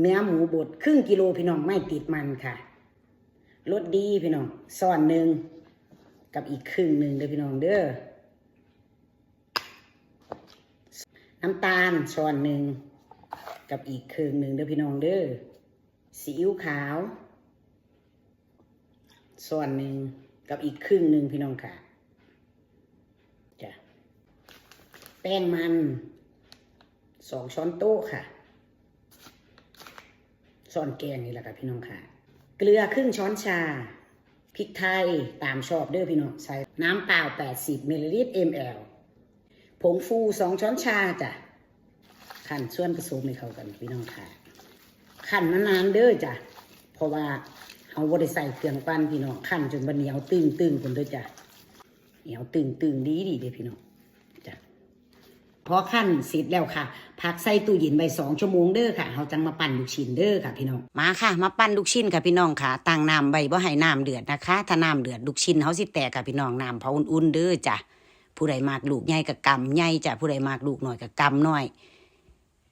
เนื้อหมูบดครึ่งกิโลพี่น้องไม่ติดมันค่ะรสดีพี่น้องซ่อนหนึ่งกับอีกครึ่งหนึ่งเด้อพี่น้องเด้อน้ำตาลช้อนหนึ่งกับอีกครึ่งหนึ่งเด้อพี่น้องเด้อซีอิ๊วขาวส่วนหนึ่งกับอีกครึ่งหนึ่งพี่น้องค่ะจ้ะแป้งมันสองช้อนโต๊ะค่ะ ช้อนแกงนี่แหละค่ะพี่น้องค่ะ เกลือครึ่งช้อนชา พริกไทยตามชอบเด้อพี่น้องใส่น้ำเปล่า 80มิลลิลิตร ml ผงฟูสองช้อนชาจ้ะขั่นส่วนผสมให้เข้ากันพี่น้องค่ะขั่นนานๆเด้อจ้ะเพราะว่าเอาบ่ได้ใส่เครื่องปั้นพี่น้องขั่นจนบันเหนียวตึงๆคนเด้อจ้ะเหนียวตึงๆดีดีเด้อพี่น้อง พอขั้นเสร็จแล้วค่ะ พักใส่ตู้เย็นไปสองชั่วโมงเด้อค่ะเราจังมาปั่นลูกชิ้นเด้อค่ะพี่น้อง มาค่ะ มาปั่นลูกชิ้นค่ะพี่น้องค่ะตั้งน้ำใบบ่ให้น้ำเดือดนะคะ ถ้าน้ำเดือดลูกชิ้นเขาสิแตกค่ะพี่น้องน้ำเผาอุ่นๆเด้อจ้ะ ผู้ใดมากลูกใหญ่กับกำใหญ่จ้ะ ผู้ใดมากลูกน้อยกับกำน้อย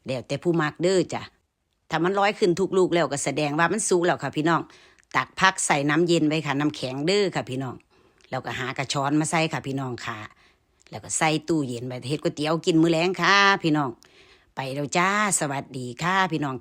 เดี๋ยวแต่ผู้มากเด้อจ้ะ ถ้ามันร้อยขึ้นทุกลูกแล้วก็แสดงว่ามันสุกแล้วค่ะพี่น้อง ตักพักใส่น้ำเย็นไว้ค่ะ น้ำแข็งเด้อค่ะพี่น้อง แล้วก็หากระชอนมาใส่ค่ะพี่น้องค่ะ แล้วก็ใส่ตู้เย็นไปเฮ็ดก๋วยเตี๋ยวกินมื้อแลงค่ะ พี่น้อง ไปแล้วจ้า สวัสดีค่ะ พี่น้อง